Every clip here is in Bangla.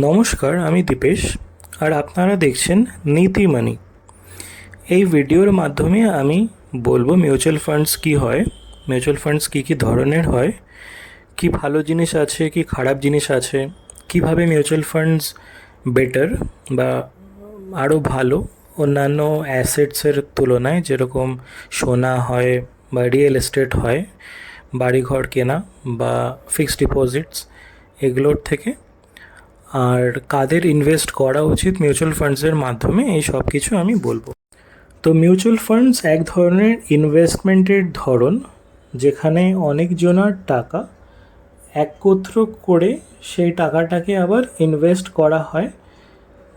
নমস্কার, আমি দীপেশ, আর আপনারা দেখছেন নীতি মানি। এই ভিডিওর মাধ্যমে আমি বলব মিউচুয়াল ফান্ডস কি হয়, মিউচুয়াল ফান্ডস কী কী ধরনের হয়, কি ভালো জিনিস আছে, কি খারাপ জিনিস আছে, কীভাবে মিউচুয়াল ফান্ডস বেটার বা আরও ভালো অন্যান্য অ্যাসেটসের তুলনায় যেরকম সোনা হয় বা রিয়েল এস্টেট হয়, বাড়িঘর কেনা বা ফিক্সড ডিপোজিটস, এগুলোর থেকে আর কাদের ইনভেস্ট করা উচিত মিউচুয়াল ফান্ডসের মাধ্যমে, এই সব কিছু আমি বলব। তো মিউচুয়াল ফান্ডস এক ধরনের ইনভেস্টমেন্টের ধরন, যেখানে অনেকজনার টাকা একত্র করে সেই টাকাটাকে আবার ইনভেস্ট করা হয়।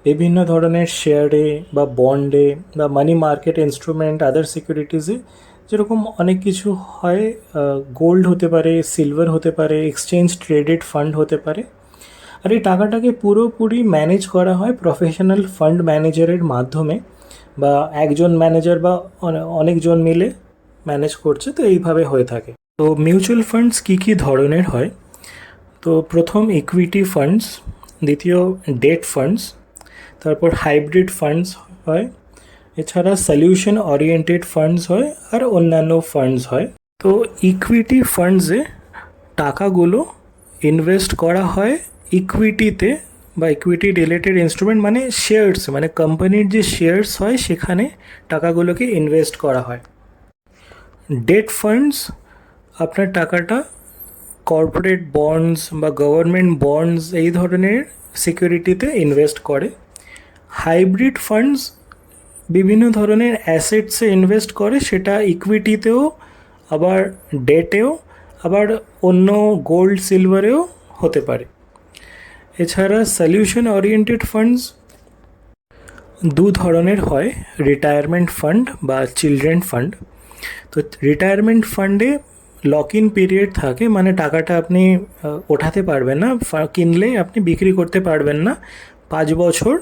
বিভিন্ন ধরনের শেয়ারে বা বন্ডে বা মানি মার্কেট ইনস্ট্রুমেন্ট আদার সিকিউরিটিজে যেরকম অনেক কিছু হয় গোল্ড হতে পারে সিলভার হতে পারে এক্সচেঞ্জ ট্রেডেড ফান্ড হতে পারে। আর এই টাকাটাকে পুরোপুরি ম্যানেজ করা হয় প্রফেশনাল ফান্ড ম্যানেজারের মাধ্যমে বা একজন ম্যানেজার বা অনেকজন মিলে ম্যানেজ করছে, তো এইভাবে হয়ে থাকে। তো মিউচুয়াল ফান্ডস কী কী ধরনের হয়? তো প্রথম ইকুইটি ফান্ডস দ্বিতীয় ডেট ফান্ডস তারপর হাইব্রিড ফান্ডস হয়, এছাড়া সলিউশন ওরিয়েন্টেড ফান্ডস হয়, আর অন্যান্য ফান্ডস হয়। তো ইকুইটি ফান্ডসে টাকাগুলো ইনভেস্ট করা হয় ইকুইটিতে বা ইকুইটি রিলেটেড ইনস্ট্রুমেন্ট মানে শেয়ার্স মানে কোম্পানির যে শেয়ার্স হয়, সেখানে টাকাগুলোকে ইনভেস্ট করা হয়। ডেট ফান্ডস আপনার টাকাটা কর্পোরেট বন্ডস বা গভর্নমেন্ট বন্ডস এই ধরনের সিকিউরিটিতে ইনভেস্ট করে। হাইব্রিড ফান্ডস বিভিন্ন ধরনের অ্যাসেটসে ইনভেস্ট করে, সেটা ইকুইটিতেও আবার ডেটেও আবার অন্য গোল্ড সিলভারেও হতে পারে। এছাড়া সলিউশন ওরিয়েন্টেড ফান্ডস দু ধরনের হয় রিটায়ারমেন্ট ফান্ড বা চিলড্রেন ফান্ড তো রিটায়ারমেন্ট ফান্ডে লক ইন পিরিয়ড থাকে মানে টাকাটা আপনি ওঠাতে পারবেন না কিনলে আপনি বিক্রি করতে পারবেন না। পাঁচ বছর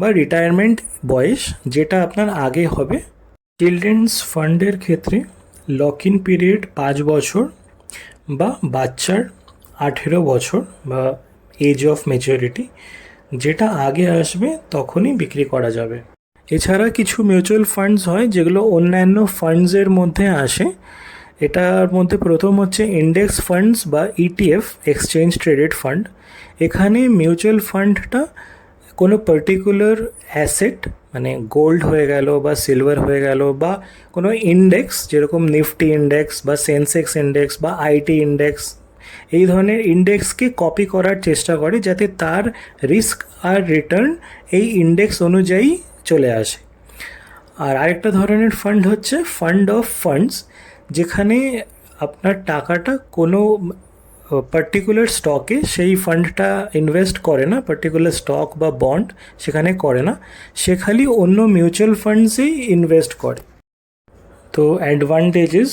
বা রিটায়ারমেন্ট বয়স, যেটা আপনার আগে হবে। চিলড্রেন্স ফান্ডের ক্ষেত্রে লক ইন পিরিয়ড পাঁচ বছর বা বাচ্চার আঠেরো বছর বা এজ অফ ম্যাচুরিটি যেটা আগে আসবে তখনই বিক্রি করা যাবে। এছাড়া কিছু মিউচুয়াল ফান্ডস হয়, যেগুলো অন্যান্য ফান্ডসের মধ্যে আসে। এটার মধ্যে প্রথম হচ্ছে ইন্ডেক্স ফান্ডস বা ইটিএফ এক্সচেঞ্জ ট্রেডেড ফান্ড এখানে মিউচুয়াল ফান্ডটা কোনো পার্টিকুলার অ্যাসেট মানে গোল্ড হয়ে গেল বা সিলভার হয়ে গেল বা কোনো ইন্ডেক্স যেরকম নিফটি ইন্ডেক্স বা সেন্সেক্স ইন্ডেক্স বা আইটি ইন্ডেক্স এই ধরনের ইন্ডেক্সকে কপি করার চেষ্টা করে যাতে তার রিস্ক আর রিটার্ন এই ইন্ডেক্স অনুযায়ী চলে আসে। আর আরেকটা ধরনের ফান্ড হচ্ছে ফান্ড অফ ফান্ডস যেখানে আপনার টাকাটা কোনো পার্টিকুলার স্টকে সেই ফান্ডটা ইনভেস্ট করে না পার্টিকুলার স্টক বা বন্ড সেখানে করে না। সে খালি অন্য মিউচুয়াল ফান্ডসেই ইনভেস্ট করে। তো অ্যাডভান্টেজেস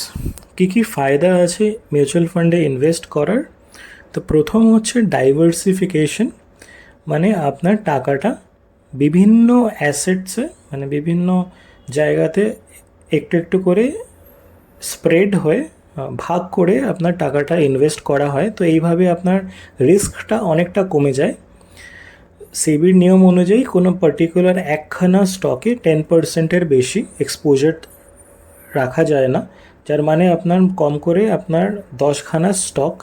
কী কী ফায়দা আছে মিউচুয়াল ফান্ডে ইনভেস্ট করার? তো প্রথম হচ্ছে ডাইভার্সিফিকেশন মানে আপনার টাকাটা বিভিন্ন অ্যাসেটসে মানে বিভিন্ন জায়গাতে একটু একটু করে স্প্রেড হয়ে, ভাগ করে আপনার টাকাটা ইনভেস্ট করা হয়। তো এইভাবে আপনার রিস্কটা অনেকটা কমে যায়। সেবির নিয়ম অনুযায়ী কোনো পার্টিকুলার একখানা স্টকে টেন পার্সেন্টের বেশি এক্সপোজার রাখা যায় না। যার মানে আপনার কম করে আপনার দশখানা স্টক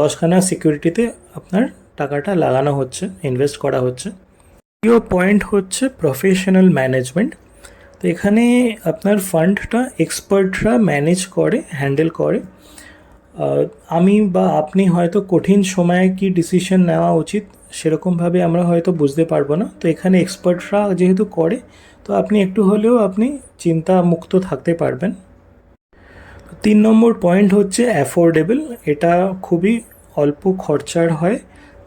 দশখানা সিকিউরিটিতে আপনার টাকাটা লাগানো হচ্ছে ইনভেস্ট করা হচ্ছে। দ্বিতীয় পয়েন্ট হচ্ছে প্রফেশনাল ম্যানেজমেন্ট তো এখানে আপনার ফান্ডটা এক্সপার্টরা ম্যানেজ করে হ্যান্ডেল করে। আমি বা আপনি হয়তো কঠিন সময়ে কি ডিসিশন নেওয়া উচিত? সেরকমভাবে আমরা হয়তো বুঝতে পারব না। তো এখানে এক্সপার্টরা যেহেতু করে, তো আপনি একটু হলেও আপনি চিন্তা মুক্ত থাকতে পারবেন। তিন নম্বর পয়েন্ট হচ্ছে অ্যাফোর্ডেবল এটা খুবই অল্প খরচার হয়,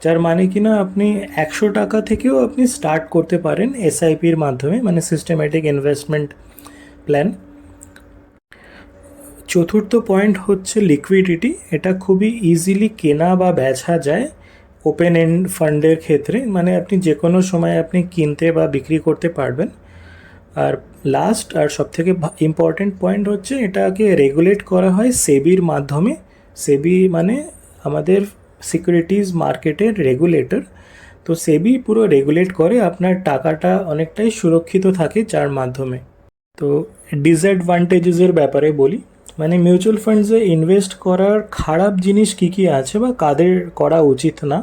যার মানে কিনা আপনি একশো টাকা থেকেও আপনি স্টার্ট করতে পারেন এসআইপির মাধ্যমে মানে সিস্টেমেটিক ইনভেস্টমেন্ট প্ল্যান চতুর্থ পয়েন্ট হচ্ছে লিকুইডিটি এটা খুবই ইজিলি কেনা বা বেচা যায়। ওপেন এন্ড ফান্ডের ক্ষেত্রে মানে আপনি যে কোনো সময় আপনি কিনতে বা বিক্রি করতে পারবেন। আর লাস্ট আর সবথেকে ইম্পর্ট্যান্ট পয়েন্ট হচ্ছে এটাকে রেগুলেট করা হয় সেবির মাধ্যমে। সেবি মানে আমাদের সিকিউরিটিজ মার্কেটের রেগুলেটর তো সেবি পুরো রেগুলেট করে আপনার টাকাটা অনেকটাই সুরক্ষিত থাকে যার মাধ্যমে। তো ডিসঅ্যাডভান্টেজেসের ব্যাপারে বলি মানে মিউচুয়াল ফান্ডসে ইনভেস্ট করার খারাপ জিনিস কী কী আছে বা কাদের করা উচিত না?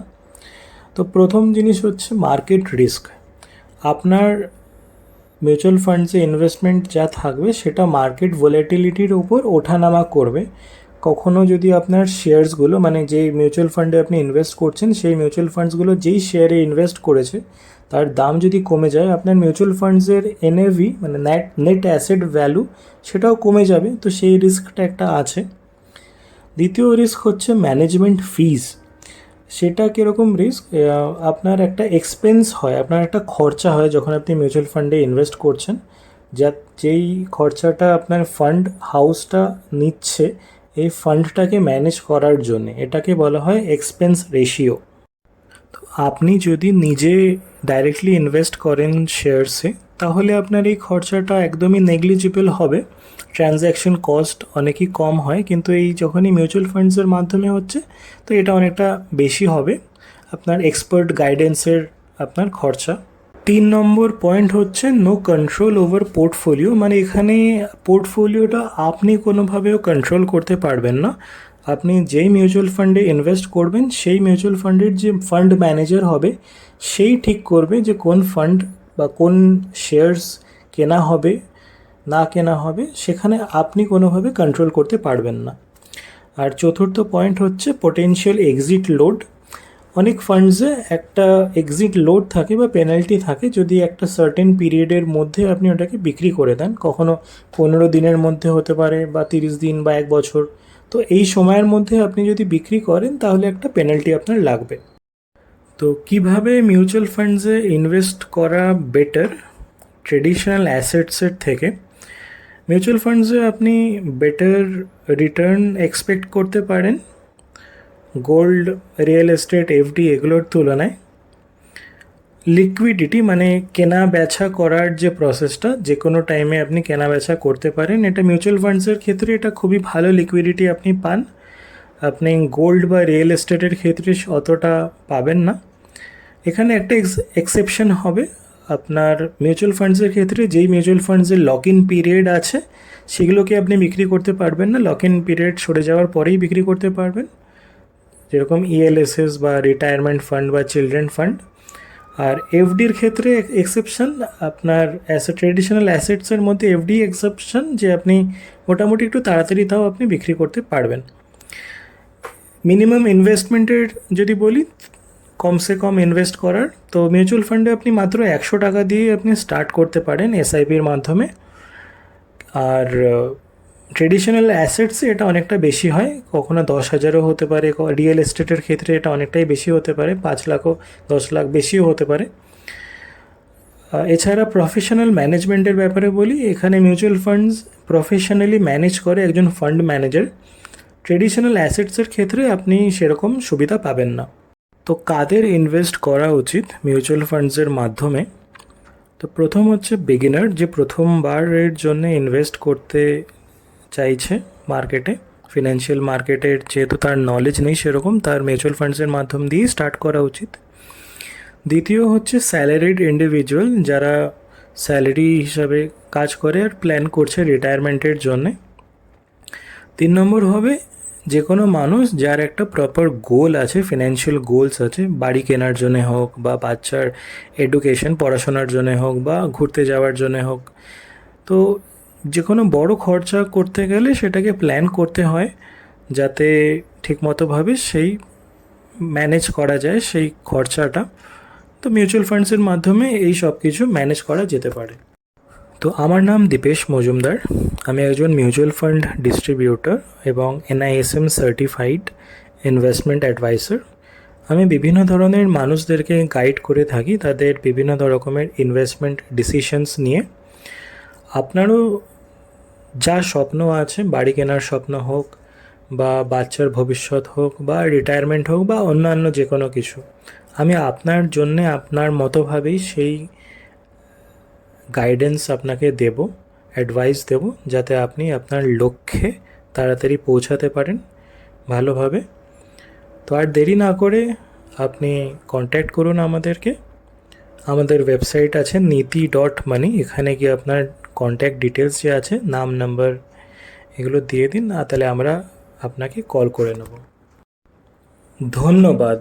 তো প্রথম জিনিস হচ্ছে মার্কেট রিস্ক আপনার মিউচুয়াল ফান্ডসে ইনভেস্টমেন্ট যা থাকবে সেটা মার্কেট ভোলাটিলিটির উপর ওঠানামা করবে। কখনো যদি আপনার শেয়ার্সগুলো মানে যে মিউচুয়াল ফান্ডে আপনি ইনভেস্ট করছেন, সেই মিউচুয়াল ফান্ডসগুলো যেই শেয়ারে ইনভেস্ট করেছে, তার দাম যদি কমে যায়, আপনার মিউচুয়াল ফান্ডসের এনএভি মানে নেট নেট অ্যাসেট ভ্যালু সেটাও কমে যাবে। তো সেই রিস্কটা একটা আছে। দ্বিতীয় রিস্ক হচ্ছে ম্যানেজমেন্ট ফিজ সেটা কীরকম রিস্ক আপনার একটা এক্সপেন্স হয়, আপনার একটা খরচা হয় যখন আপনি মিউচুয়াল ফান্ডে ইনভেস্ট করছেন। যা, যেই খরচাটা আপনার ফান্ড হাউসটা নিচ্ছে, এই ফান্ডটাকে ম্যানেজ করার জন্য এটাকে বলা হয় এক্সপেন্স রেশিও তো আপনি যদি নিজে ডাইরেক্টলি ইনভেস্ট করেন শেয়ারসে তাহলে আপনার এই খরচাটা একদমই নেগলিজিবল হবে। ট্রানজ্যাকশন কস্ট অনেকই কম হয়, কিন্তু এই যখনই মিউচুয়াল ফান্ডসের মাধ্যমে হচ্ছে, তো এটা অনেকটা বেশি হবে। আপনার এক্সপার্ট গাইডেন্সের আপনার খরচা। তিন নম্বর পয়েন্ট হচ্ছে নো কন্ট্রোল ওভার পোর্টফোলিও মানে এখানে পোর্টফোলিওটা আপনি কোনোভাবেও কন্ট্রোল করতে পারবেন না। আপনি যেই মিউচুয়াল ফান্ডে ইনভেস্ট করবেন, সেই মিউচুয়াল ফান্ডের যে ফান্ড ম্যানেজার হবে, সেই ঠিক করবে যে কোন ফান্ড বা কোন শেয়ার্স কেনা হবে, না কেনা হবে, সেখানে আপনি কোনোভাবে কন্ট্রোল করতে পারবেন না। আর চতুর্থ পয়েন্ট হচ্ছে পোটেনশিয়াল এক্সিট লোড অনেক ফান্ডসে একটা এক্সিট লোড থাকে বা পেনাল্টি থাকে, যদি একটা সার্টেন পিরিয়ডের মধ্যে আপনি ওটাকে বিক্রি করে দেন, কখনো পনেরো দিনের মধ্যে হতে পারে বা তিরিশ দিন বা এক বছর। তো এই সময়ের মধ্যে আপনি যদি বিক্রি করেন, তাহলে একটা পেনাল্টি আপনার লাগবে। তো কীভাবে মিউচুয়াল ফান্ডসে ইনভেস্ট করা বেটার ট্রেডিশনাল অ্যাসেটসের থেকে? মিউচুয়াল ফান্ডসে আপনি বেটার রিটার্ন এক্সপেক্ট করতে পারেন। গোল্ড রিয়েল এস্টেট এফডি এগুলোর তুলনায়। লিকুইডিটি মানে কেনা বেচা করার যে প্রসেসটা যে কোনো টাইমে আপনি কেনা বেচা করতে পারেন। এটা মিউচুয়াল ফান্ডসের ক্ষেত্রে এটা খুবই ভালো লিকুইডিটি আপনি পান। আপনি গোল্ড বা রিয়েল এস্টেটের ক্ষেত্রে অতটা পাবেন না। এখানে একটা এক্সেপশন হবে। আপনার মিউচুয়াল ফান্ডসের ক্ষেত্রে যেই মিউচুয়াল ফান্ডসের লক ইন পিরিয়ড আছে, সেগুলোকে আপনি বিক্রি করতে পারবেন না। লক ইন পিরিয়ড সরে যাওয়ার পরেই বিক্রি করতে পারবেন। যেরকম ইএলএসএস বা রিটায়ারমেন্ট ফান্ড বা চিলড্রেন ফান্ড আর এফডির ক্ষেত্রে এক্সেপশন আপনার অ্যাসেট ট্রেডিশনাল অ্যাসেটসের মধ্যে এফডি এক্সেপশন যে আপনি মোটামুটি একটু তাড়াতাড়ি তাও আপনি বিক্রি করতে পারবেন। মিনিমাম ইনভেস্টমেন্টের যদি বলি, কমসে কম ইনভেস্ট করার, তো মিউচুয়াল ফান্ডে আপনি মাত্র একশো টাকা দিয়ে আপনি স্টার্ট করতে পারেন এসআইপির মাধ্যমে। আর ট্রেডিশনাল অ্যাসেটসে এটা অনেকটা বেশি হয়, কখনো দশ হাজারও হতে পারে রিয়েল এস্টেটের ক্ষেত্রে এটা অনেকটাই বেশি হতে পারে, পাঁচ লাখও, দশ লাখ বেশিও হতে পারে। এছাড়া প্রফেশনাল ম্যানেজমেন্টের ব্যাপারে বলি, এখানে মিউচুয়াল ফান্ডস প্রফেশনালি ম্যানেজ করে একজন ফান্ড ম্যানেজার ট্রেডিশনাল অ্যাসেটসের ক্ষেত্রে আপনি সেরকম সুবিধা পাবেন না। তো কাদের ইনভেস্ট করা উচিত মিউচুয়াল ফান্ডসের মাধ্যমে? তো প্রথম হচ্ছে বিগিনার যে প্রথমবারের জন্য ইনভেস্ট করতে চাইছে মার্কেটে ফিনান্সিয়াল মার্কেটের যেহেতু তার নলেজ নেই সেরকম তার মিউচুয়াল ফান্ডসের মাধ্যম দিয়েই স্টার্ট করা উচিত। দ্বিতীয় হচ্ছে স্যালারিড ইন্ডিভিজুয়াল যারা স্যালারি হিসাবে কাজ করে আর প্ল্যান করছে রিটায়ারমেন্টের জন্যে। তিন নম্বর হবে যে কোনো মানুষ যার একটা প্রপার গোল আছে ফিনান্সিয়াল গোলস আছে, বাড়ি কেনার জন্য হোক বা বাচ্চার এডুকেশন পড়াশোনার জন্য হোক বা ঘুরতে যাওয়ার জন্য হোক। তো যে কোনো বড় খরচা করতে গেলে সেটাকে প্ল্যান করতে হয় যাতে ঠিকমতোভাবে সেই ম্যানেজ করা যায়, সেই খরচাটা। তো মিউচুয়াল ফান্ডসের মাধ্যমে এই সব কিছু ম্যানেজ করা যেতে পারে। তো আমার নাম দীপেশ মজুমদার। আমি একজন মিউচুয়াল ফান্ড ডিস্ট্রিবিউটর এবং এনআইএসএম সার্টিফাইড ইনভেস্টমেন্ট অ্যাডভাইসার আমি বিভিন্ন ধরনের মানুষদেরকে গাইড করে থাকি তাদের বিভিন্ন রকমের ইনভেস্টমেন্ট ডিসিশনস নিয়ে। আপনারও যা স্বপ্ন আছে, বাড়ি কেনার স্বপ্ন হোক বা বাচ্চার ভবিষ্যৎ হোক বা রিটায়ারমেন্ট হোক বা অন্যান্য যে কোনো কিছু, আমি আপনার জন্যে, আপনার মতোভাবেই সেই গাইডেন্স আপনাকে দেব অ্যাডভাইস দেব যাতে আপনি আপনার লক্ষ্যে তাড়াতাড়ি পৌঁছাতে পারেন ভালোভাবে। তো আর দেরি না করে আপনি কন্ট্যাক্ট করুন আমাদেরকে। আমাদের ওয়েবসাইট আছে নীতি ডট মানি এখানে গিয়ে আপনার কন্ট্যাক্ট ডিটেলস যে আছে, নাম নাম্বার এগুলো দিয়ে দিন, আর তাহলে আমরা আপনাকে কল করে নেব। ধন্যবাদ।